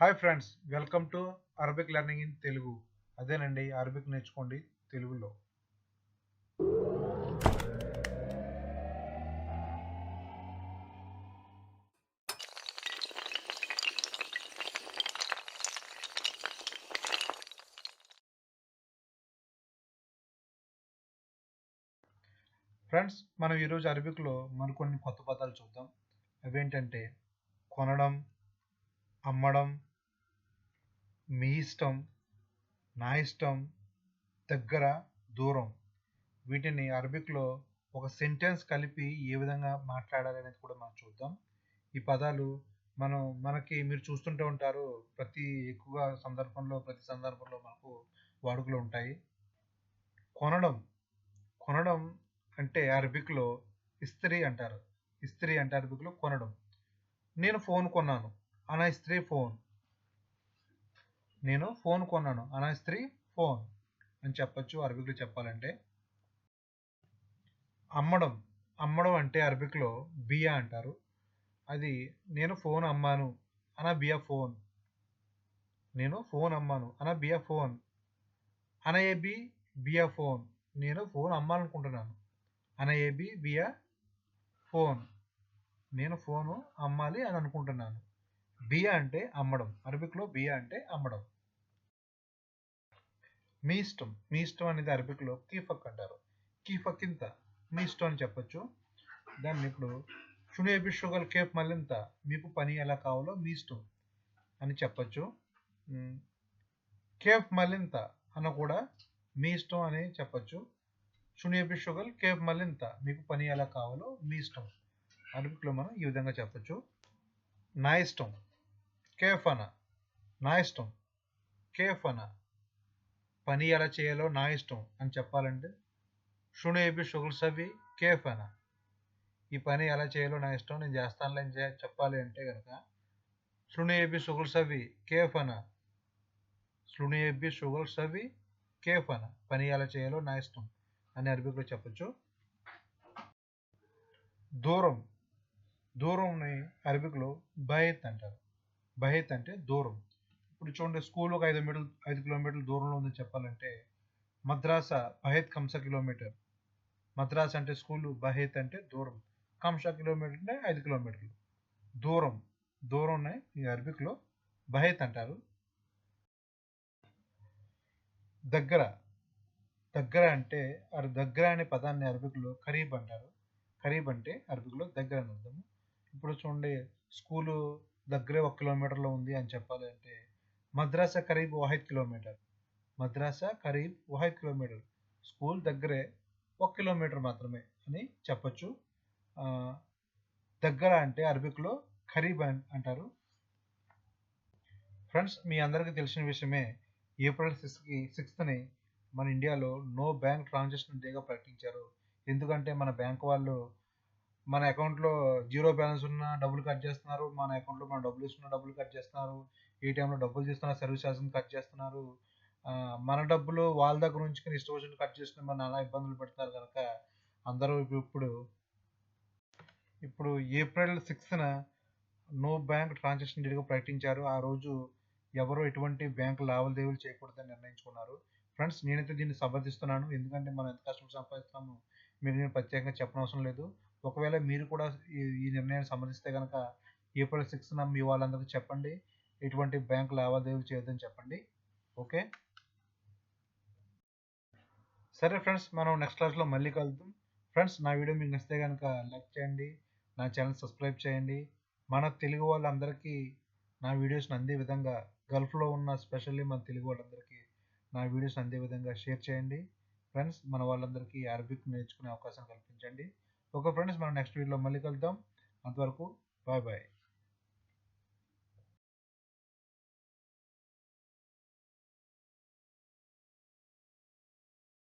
Hi friends welcome to Arabic learning in Telugu. అదేనండి Arabic నేర్చుకోండి తెలుగులో. ఫ్రెండ్స్ మనం ఈరోజు అరబిక్లో మరికొన్ని కొత్త పదాలు చూద్దాం. అవేంటంటే కొనడం అమ్మడం మీ ఇష్టం నా ఇష్టం దగ్గర దూరం. వీటిని అరబిక్లో ఒక సెంటెన్స్ కలిపి ఏ విధంగా మాట్లాడాలి అనేది కూడా మనం చూద్దాం. ఈ పదాలు మనం మనకి మీరు చూస్తుంటే ఉంటారు ప్రతి ఎక్కువగా సందర్భంలో ప్రతి సందర్భంలో మనకు వాడుకలో ఉంటాయి. కొనడం కొనడం అంటే అరబిక్లో ఇస్త్రీ అంటారు. ఇస్త్రీ అంటే అరబిక్లో కొనడం. నేను ఫోన్ కొన్నాను. అనా ఇస్త్రీ ఫోన్. నేను ఫోన్ కొన్నాను. అనా స్త్రీ ఫోన్ అని చెప్పచ్చు అరబిక్లో చెప్పాలంటే. అమ్మడం అమ్మడం అంటే అరబిక్లో బియా అంటారు. అది నేను ఫోన్ అమ్మాను అనా బియా ఫోన్. నేను ఫోన్ అమ్మాను అనా బియా ఫోన్. అనఏబి బియా ఫోన్. నేను ఫోన్ అమ్మాలనుకుంటున్నాను. అనఏబి బియా ఫోన్. నేను ఫోను అమ్మాలి అని అనుకుంటున్నాను. బియా అంటే అమ్మడం. అరబిక్లో బియా అంటే అమ్మడం. మీ ఇష్టం. మీ ఇష్టం అనేది అరబిక్లో కీఫక్ అంటారు. కీఫక్ ఇంత? మీ ఇష్టం అని చెప్పొచ్చు. దాన్ని ఇప్పుడు చునేబి షుగర్ కేఫ్ మళ్ళింత? మీకు పని ఎలా కావాలో మీ ఇష్టం అని చెప్పొచ్చు. కేఫ్ మళ్ళింత అన్న కూడా మీ ఇష్టం అని చెప్పొచ్చు. చునేబి షుగర్ కేఫ్ మళ్ళింత? మీకు పని ఎలా కావాలో మీ ఇష్టం. అరబిక్లో మనం ఈ విధంగా చెప్పొచ్చు. నా ఇష్టం. కేఫన నా ఇష్టం. కేఫన పని ఎలా చేయాలో నా ఇష్టం అని చెప్పాలంటే షుణేబి షుగల్ సవి కేఫన. ఈ పని ఎలా చేయాలో నా ఇష్టం నేను చేస్తానులే అని చెప్పాలి అంటే కనుక శృణేబి షుగల్ సవి కేఫ్ శృణేబి షుగల్ సవి కేఫన. పని ఎలా చేయాలో నా ఇష్టం అని అరబిక్లో చెప్పొచ్చు. దూరం. దూరంని అరబిక్లో బయత్ అంటారు. బహెత్ అంటే దూరం. ఇప్పుడు చూడండి స్కూల్ ఒక ఐదు మీటర్లు ఐదు కిలోమీటర్ల దూరంలో ఉందని చెప్పాలంటే మద్రాసా బహెత్ కంస కిలోమీటర్. మద్రాస్ అంటే స్కూలు బహేత్ అంటే దూరం. కంస కిలోమీటర్ అంటే ఐదు కిలోమీటర్లు. దూరం. దూరం ఈ అరబిక్లో. బహేత్ అంటారు. దగ్గర. దగ్గర అంటే దగ్గర అనే పదాన్ని అరబిక్లో ఖరీబ్ అంటారు. ఖరీబ్ అంటే అరబిక్లో దగ్గర అని అర్థము. ఇప్పుడు చూడండి స్కూలు దగ్గరే ఒక కిలోమీటర్లో ఉంది అని చెప్పాలి అంటే మద్రాసా ఖరీబ్ వాహిద్ కిలోమీటర్. మద్రాసా ఖరీబ్ వాహిద్ కిలోమీటర్. స్కూల్ దగ్గరే ఒక కిలోమీటర్ మాత్రమే అని చెప్పొచ్చు. దగ్గర అంటే అరబిక్లో ఖరీబ్ అంటారు. ఫ్రెండ్స్ మీ అందరికీ తెలిసిన విషయమే ఏప్రిల్ సిక్స్కి సిక్స్త్ని మన ఇండియాలో నో బ్యాంక్ ట్రాన్సాక్షన్ డేగా ప్రకటించారు. ఎందుకంటే మన బ్యాంక్ వాళ్ళు మన అకౌంట్లో జీరో బ్యాలెన్స్ ఉన్న డబ్బులు కట్ చేస్తున్నారు. మన అకౌంట్లో మన డబ్బులు ఇస్తున్న డబ్బులు కట్ చేస్తున్నారు. ఏటీఎంలో డబ్బులు తీసుకున్న సర్వీస్ ఛార్జ్ని కట్ చేస్తున్నారు. మన డబ్బులు వాళ్ళ దగ్గర నుంచి ఇష్టం వచ్చినట్టు కట్ చేసుకుని మన అలా ఇబ్బందులు పెడతారు కనుక అందరూ ఇప్పుడు ఇప్పుడు ఏప్రిల్ సిక్స్త్న నో బ్యాంక్ ట్రాన్సాక్షన్ డేట్గా ప్రకటించారు. ఆ రోజు ఎవరు ఎటువంటి బ్యాంకు లావాదేవీలు చేయకూడదని నిర్ణయించుకున్నారు. ఫ్రెండ్స్ నేనైతే దీన్ని సమర్థిస్తున్నాను. ఎందుకంటే మనం ఎంత కష్టం సంపాదిస్తామో మీరు నేను ప్రత్యేకంగా చెప్పనవసరం లేదు. ఒకవేళ మీరు కూడా ఈ నిర్ణయాన్ని సమర్థిస్తే కనుక ఏప్రిల్ సిక్స్న మీ వాళ్ళందరికీ చెప్పండి. ఎటువంటి బ్యాంక్ లావాదేవీలు చేయొద్దని చెప్పండి. ఓకే? సరే ఫ్రెండ్స్ మనం నెక్స్ట్ క్లాస్లో మళ్ళీ కలుద్దాం. ఫ్రెండ్స్ నా వీడియో మీకు నచ్చితే కనుక లైక్ చేయండి. నా ఛానల్ సబ్స్క్రైబ్ చేయండి. మన తెలుగు వాళ్ళందరికీ నా వీడియోస్ని అందే విధంగా గల్ఫ్లో ఉన్న స్పెషల్లీ మన తెలుగు వాళ్ళందరికీ నా వీడియోస్ని అందే విధంగా షేర్ చేయండి. ఫ్రెండ్స్ మన వాళ్ళందరికీ అరబిక్ నేర్చుకునే అవకాశం కల్పించండి. ఓకే ఫ్రెండ్స్ మనం నెక్స్ట్ వీడియోలో మళ్ళీ కలుద్దాం. అంతవరకు బాయ్ బాయ్